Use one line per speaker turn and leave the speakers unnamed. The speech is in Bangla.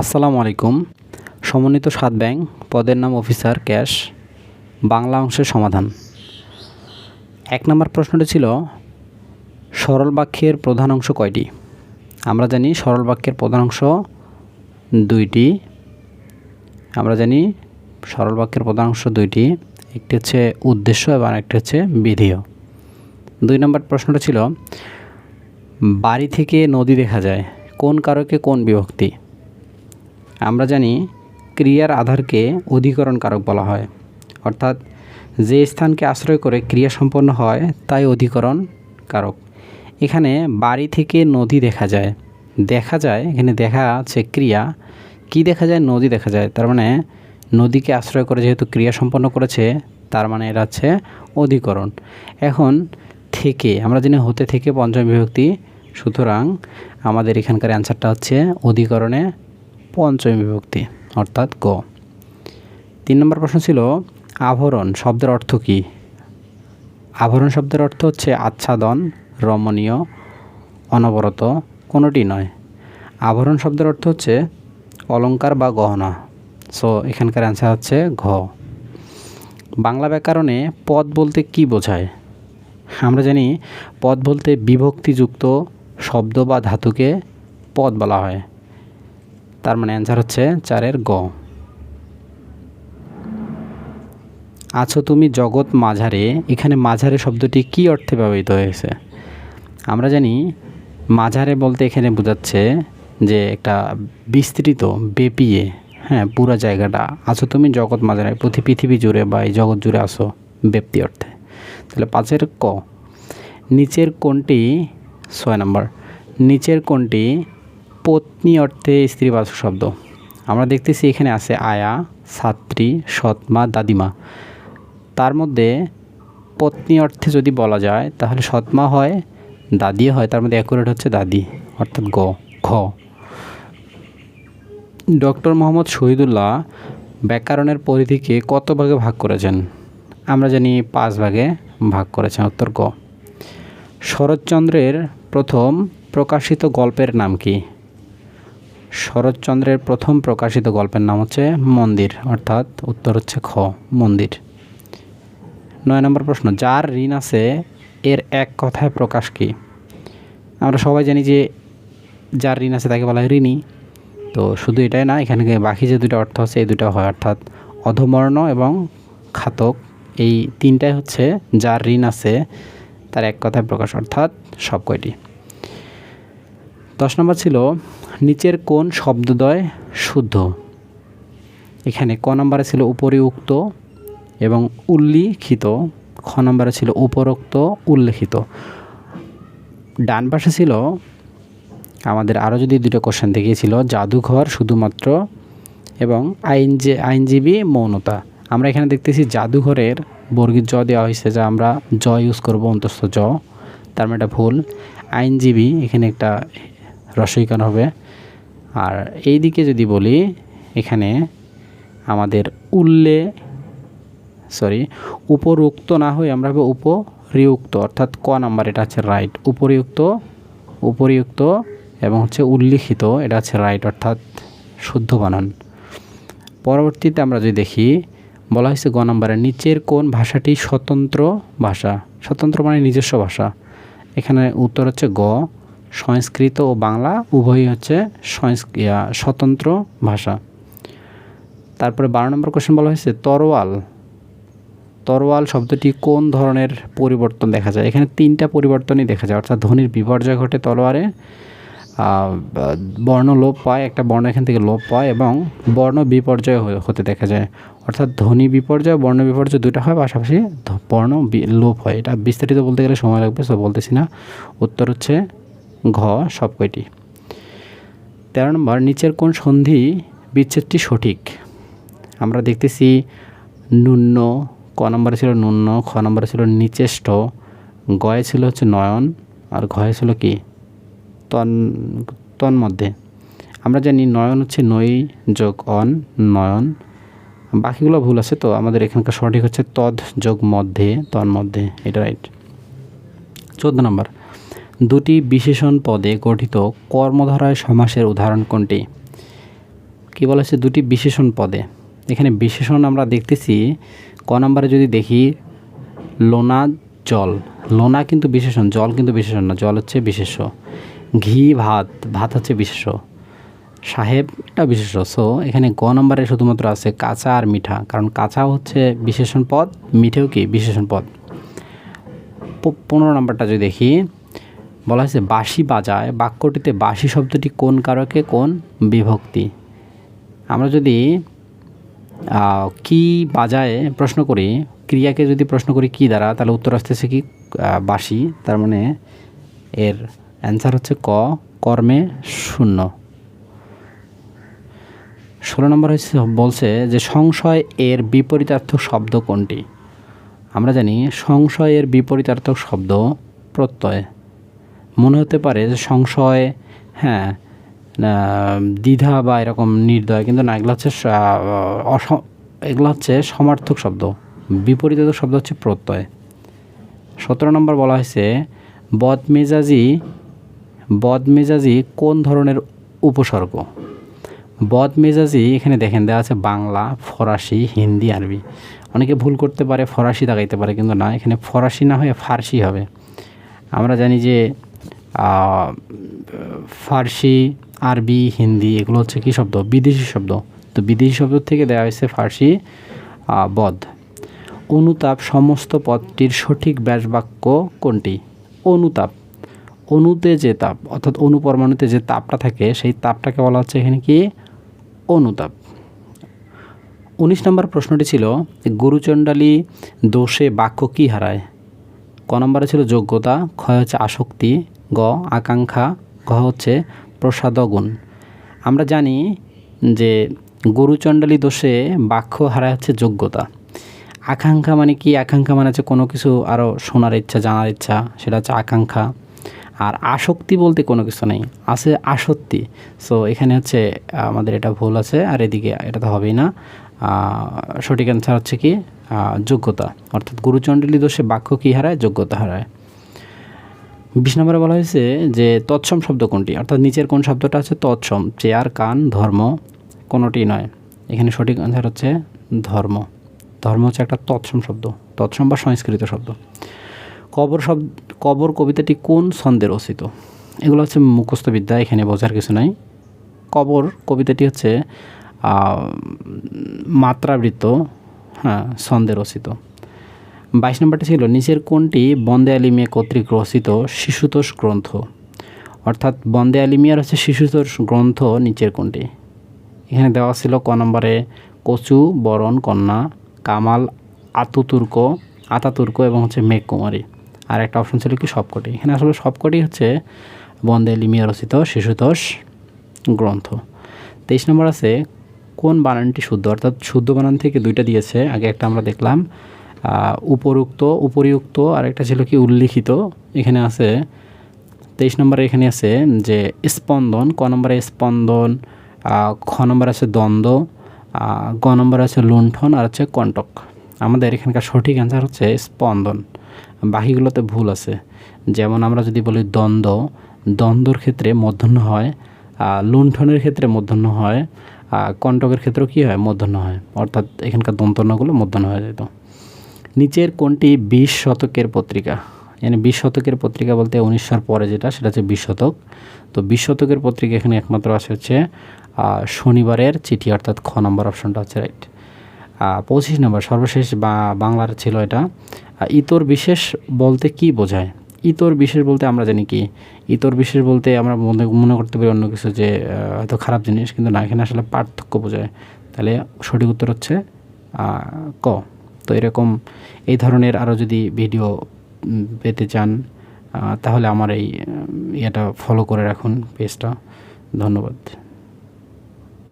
আসসালামু আলাইকুম। সমন্বিত সাত ব্যাংক, পদের নাম অফিসার ক্যাশ, বাংলা অংশের সমাধান। এক নম্বর প্রশ্নটি ছিল, সরল বাক্যের প্রধান অংশ কয়টি? আমরা জানি সরল বাক্যের প্রধান অংশ দুইটি। আমরা জানি সরল বাক্যের প্রধান অংশ দুইটি, একটি হচ্ছে উদ্দেশ্য এবং একটি হচ্ছে বিধেয়। দুই নম্বর প্রশ্নটা ছিল, বাড়ি থেকে নদী দেখা যায়, কোন কারকে কোন বিভক্তি? আমরা জানি ক্রিয়ার আধারকে অধিকরণ কারক বলা হয়। অর্থাৎ যে স্থানকে আশ্রয় করে ক্রিয়া সম্পন্ন হয়, তাই অধিকরণ কারক এখানে বাড়ি থেকে নদী দেখা যায়। দেখা যায়, এখানে দেখা আছে ক্রিয়া। কি দেখা যায়? নদী দেখা যায়। তার মানে নদীকে আশ্রয় করে যেহেতু ক্রিয়া সম্পন্ন করেছে, তার মানে এরা হচ্ছে অধিকরণ। এখন থেকে, আমরা জানি হতে থেকে পঞ্চম বিভক্তি। সুতরাং আমাদের এখানকার অ্যান্সারটা হচ্ছে অধিকরণে পঞ্চম বিভক্তি, অর্থাৎ গ। তিন নম্বর প্রশ্ন ছিল, আভরণ শব্দের অর্থ কী? আভরণ শব্দের অর্থ হচ্ছে আচ্ছাদন, রমণীয়, অনবরত, কোনোটি নয়। আভরণ শব্দের অর্থ হচ্ছে অলংকার বা গহনা। সো এখানকার অ্যান্সার হচ্ছে ঘ। বাংলা ব্যাকরণে পদ বলতে কি বোঝায়? আমরা জানি, পদ বলতে বিভক্তিযুক্ত শব্দ বা ধাতুকে পদ বলা হয়। তার মানে অ্যান্সার হচ্ছে চারের গ। আছো তুমি জগৎ মাঝারে, এখানে মাঝারে শব্দটি কি অর্থে ব্যবহৃত হয়েছে? আমরা জানি মাঝারে বলতে এখানে বোঝাচ্ছে যে একটা বিস্তৃত, বেপিয়ে হ্যাঁ পুরো জায়গাটা। আছো তুমি জগৎ মাঝারে, প্রতি পৃথিবী জুড়ে বা এই জগৎ জুড়ে আসো ব্যক্তি অর্থে। তাহলে পাঁচের ক। নিচের কোনটি ছয় নম্বর, নিচের কোনটি পত্নী অর্থে স্ত্রীবাচক শব্দ। আমরা দেখতেছি এখানে আছে আয়া, ছাত্রী, সৎমা, দাদিমা। তার মধ্যে পত্নী অর্থে যদি বলা যায়, তাহলে সৎমা হয় দাদি হয়, তার মধ্যে অ্যাকুরেট হচ্ছে দাদি, অর্থাৎ গ, ঘ। ডক্টর মোহাম্মদ শহীদুল্লাহ ব্যাকরণের পরিধিকে কত ভাগে ভাগ করেছেন? আমরা জানি পাঁচ ভাগে ভাগ করেছেন, উত্তর গ। শরৎচন্দ্রের প্রথম প্রকাশিত গল্পের নাম কি? শরৎচন্দ্রের প্রথম প্রকাশিত গল্পের নাম হচ্ছে মন্দির, অর্থাৎ উত্তর হচ্ছে খ, মন্দির। নয় নম্বর প্রশ্ন, যার ঋণ আছে এর এক কথায় প্রকাশ কি? আমরা সবাই জানি যে যার ঋণ আছে তাকে বলা হয় ঋণী। তো শুধু এটাই না, এখানে বাকি যে দুটো অর্থ আছে, এই দুটো হয়, অর্থাৎ অধমর্ণ এবং খাতক। এই তিনটাই হচ্ছে যার ঋণ আছে তার এক কথায় প্রকাশ, অর্থাৎ সব কয়টি। দশ নম্বর ছিল নিচের কোন শব্দদ্বয় শুদ্ধ। এখানে ক নম্বরে ছিল উপরিউক্ত এবং উল্লিখিত। খ নম্বরে ছিল উপরোক্ত, উল্লেখিত। ডান পাশে ছিল, আমাদের আরও যদি দুটো কোশ্চেন দেখিয়েছিল, জাদুঘর শুধুমাত্র এবং আইন যে, আইনজীবী মৌনতা। আমরা এখানে দেখতেছি জাদুঘরের বর্গীর জ দেওয়া হয়েছে, যা আমরা জ ইউজ করব, অন্তস্থ জ। তার মানে এটা ভুল। আইনজীবী, এখানে একটা রসইকার হবে। আর এই দিকে যদি বলি, এখানে আমাদের উল্লে সরি উপরুক্ত না হয়ে আমরা হবে উপরিউক্ত, অর্থাৎ ক নাম্বার, এটা হচ্ছে রাইট উপরিউক্ত উপরিউক্ত এবং হচ্ছে উল্লিখিত, এটা হচ্ছে রাইট অর্থাৎ শুদ্ধ বানান। পরবর্তীতে আমরা যদি দেখি, বলা হয়েছে গ নম্বরের নিচের কোন ভাষাটি স্বতন্ত্র ভাষা? স্বতন্ত্র মানে নিজস্ব ভাষা। এখানে উত্তর হচ্ছে গ। সংস্কৃত ও বাংলা উভয়ই হচ্ছে স্বতন্ত্র ভাষা। তারপরে বারো নম্বর কোশ্চেন বলা হয়েছে, তরোয়াল। তরোয়াল শব্দটি কোন ধরনের পরিবর্তন দেখা যায়? এখানে তিনটা পরিবর্তনই দেখা যায়, অর্থাৎ ধ্বনির বিপর্যয় ঘটে তলোয়ারে বর্ণ লোপ পায়, একটা বর্ণ এখান থেকে লোপ পায়, এবং বর্ণ বিপর্যয় হতে দেখা যায়। অর্থাৎ ধ্বনি বিপর্যয়, বর্ণ বিপর্যয় দুটো হয়, পাশাপাশি বর্ণ লোপ হয়। এটা বিস্তারিত বলতে গেলে সময় লাগবে সব বলতেছি না। উত্তর হচ্ছে ঘ সব কয়টি? তেরো নম্বর, নিচের কোন সন্ধি বিচ্ছেদটি সঠিক? আমরা দেখতেছি ন্যূন্য ক নম্বরে ছিল ন্যূন্য খ নম্বরে ছিল নিচেষ্ট, গয়ে ছিল হচ্ছে নয়ন, আর ঘয়ে ছিল কি? তন, তন্মধ্যে। আমরা জানি নয়ন হচ্ছে নই যোগ অন, নয়ন। বাকিগুলো ভুল আছে তো, আমাদের এখানকার সঠিক হচ্ছে তদ যোগ মধ্যে, তন্মধ্যে, এটা রাইট চোদ্দ নম্বর দুটি বিশেষণ পদে গঠিত কর্মধারায় সমাসের উদাহরণ কোনটি? কি বলা হচ্ছে দুটি বিশেষণ পদে। এখানে বিশেষণ আমরা দেখতেছি, ক নম্বরে যদি দেখি, লোনা জল। লোনা কিন্তু বিশেষণ, জল কিন্তু বিশেষণ না, জল হচ্ছে বিশেষ্য। ঘি, ভাত ভাত হচ্ছে বিশেষ্য। সাহেব এটা বিশেষ্য। সো এখানে গ নম্বরে শুধুমাত্র আছে কাঁচা আর মিঠা, কারণ কাঁচা হচ্ছে বিশেষণ পদ, মিঠেও কি বিশেষণ পদ। পনেরো নম্বরটা যদি দেখি বলা হয়েছে, বাঁশি বাজায়। বাক্যটিতে বাঁশি শব্দটি কোন কারকে? কোন বিভক্তি? আমরা যদি কি বাজায় প্রশ্ন করি, ক্রিয়াকে যদি প্রশ্ন করি কি দ্বারা, তাহলে উত্তর আসতেছে কি? বাঁশি। তার মানে এর অ্যান্সার হচ্ছে ক, কর্মে শূন্য। ষোলো নম্বর হচ্ছে বলছে যে সংশয় এর বিপরীতার্থক শব্দ কোনটি? আমরা জানি সংশয়ের বিপরীতার্থক শব্দ প্রত্যয়। মনে হতে পারে যে সংশয় হ্যাঁ দ্বিধা বা এরকম নির্দয়, কিন্তু না, এগুলো হচ্ছে এগুলো হচ্ছে সমার্থক শব্দ। বিপরীতার্থক শব্দ হচ্ছে প্রত্যয়। সতেরো নম্বর বলা হয়েছে, বদমেজাজি বদমেজাজি কোন ধরনের উপসর্গ? বদমেজাজি এখানে দেখেন দেওয়া আছে বাংলা, ফরাসি, হিন্দি, আরবি। অনেকে ভুল করতে পারে, ফরাসি দাগাইতে পারে, কিন্তু না, এখানে ফরাসি না হয়ে ফার্সি হবে। আমরা জানি যে ফার্সি, আরবি, হিন্দি, এগুলো হচ্ছে কী শব্দ? বিদেশি শব্দ। তো বিদেশি শব্দ থেকে দেওয়া হয়েছে ফার্সি বদ। অনুতাপ সমস্ত পদটির সঠিক ব্যাসবাক্য কোনটি? অনুতাপ। অণুতে যে তাপ, অর্থাৎ অনুপরমাণুতে যে তাপটা থাকে, সেই তাপটাকে বলা হচ্ছে এখানে কি? অনুতাপ। উনিশ নম্বর প্রশ্নটি ছিল, গুরুচণ্ডালী দোষে বাক্য কি হারায়? ক নম্বরে ছিল যোগ্যতা, ক্ষয় হচ্ছে আসক্তি গ, আকাঙ্ক্ষা, ঘ হচ্ছে প্রসাদ গুণ আমরা জানি যে গুরুচণ্ডালী দোষে বাক্য হারায় হচ্ছে যোগ্যতা। আকাঙ্ক্ষা মানে কি? আকাঙ্ক্ষা মানে হচ্ছে কোনো কিছু আরও শোনার ইচ্ছা, জানার ইচ্ছা, সেটা হচ্ছে আকাঙ্ক্ষা। আর আসক্তি বলতে কোনো কিছু নেই, আছে আসক্তি। সো এখানে হচ্ছে আমাদের এটা ভুল আছে, আর এদিকে এটা তো হবেই না। সঠিক অ্যান্সার হচ্ছে কি? যোগ্যতা। অর্থাৎ গুরুচণ্ডলী দোষে বাক্য কী হারায়? যোগ্যতা হারায়। বিশ নম্বরে বলা হয়েছে যে তৎসম শব্দ কোনটি? অর্থাৎ নিচের কোন শব্দটা হচ্ছে তৎসম চেয়ার কান, ধর্ম কোনোটি নয়। এখানে সঠিক অ্যান্সার হচ্ছে ধর্ম। ধর্ম হচ্ছে একটা তৎসম শব্দ, তৎসম বা সংস্কৃত শব্দ। কবর শব্দ, কবর কবিতাটি কোন ছন্দে রচিত এগুলো হচ্ছে মুখস্থ বিদ্যা এখানে বোঝার কিছু নাই। কবর কবিতাটি হচ্ছে মাত্রাবৃত্ত হ্যাঁ ছন্দে রচিত বাইশ নম্বরটি ছিল, নিচের কোনটি বন্দে আলিমিয়া কর্তৃক রচিত শিশুতোষ গ্রন্থ। অর্থাৎ বন্দে আলিমিয়ার হচ্ছে শিশুতোষ গ্রন্থ নিচের কোনটি এখানে দেওয়া ছিল ক নম্বরে, কচু, বরণ, কন্যা, কামাল, আতুতুর্ক, আতাতুর্ক এবং হচ্ছে মেঘকুমারী। আর একটা অপশন ছিল কি, সবকটি। এখানে আসলে সবকটি হচ্ছে বন্দে লিমিয়া রচিত শিশুতোষ গ্রন্থ। তেইশ নম্বর আছে, কোন বানানটি শুদ্ধ? অর্থাৎ শুদ্ধ বানান থেকে দুইটা দিয়েছে, আগে একটা আমরা দেখলাম। উপরুক্ত, উপরিউক্ত আর একটা ছিল কি উল্লিখিত। এখানে আছে, তেইশ নম্বরে এখানে আছে যে স্পন্দন, ক নম্বরে স্পন্দন খ নম্বর আছে দ্বন্দ্ব গ নম্বর আছে লুণ্ঠন আর হচ্ছে কণ্টক। আমাদের এখানকার সঠিক অ্যান্সার হচ্ছে স্পন্দন। বাকিগুলোতে ভুল আছে। যেমন আমরা যদি বলি দ্বন্দ্ব, দ্বন্দ্বর ক্ষেত্রে মধ্যাহ্ন হয় লুণ্ঠনের ক্ষেত্রে মধ্যাহ্ন হয় কণ্টকের ক্ষেত্রেও কী হয়? মধ্যাহ্ন হয়। অর্থাৎ এখানকার দন্তন্যগুলো মধ্যাহ্ন হয়ে যেত। নিচের কোনটি বিশ শতকের পত্রিকা। মানে বিশ শতকের পত্রিকা বলতে উনিশশোর পরে যেটা, সেটা হচ্ছে বিশ শতক। তো বিশ শতকের পত্রিকা এখানে একমাত্র আছে হচ্ছে শনিবারের চিঠি, অর্থাৎ খ নম্বর অপশনটা হচ্ছে রাইট পঁচিশ নম্বর, সর্বশেষ বা, বাংলার ছিল এটা। ইতর বিশেষ বলতে কি বোঝায়? ইতর বিশেষ বলতে আমরা জানি কি? ইতর বিশেষ বলতে আমরা মনে মনে করতে পারি অন্য কিছু যে হয়তো খারাপ জিনিস, কিন্তু না, এখানে আসলে পার্থক্য বোঝায়। তাহলে সঠিক উত্তর হচ্ছে ক। তো এরকম এই ধরনের আরও যদি ভিডিও পেতে চান তাহলে আমার এই ইয়েটা ফলো করে রাখুন পেজটা ধন্যবাদ।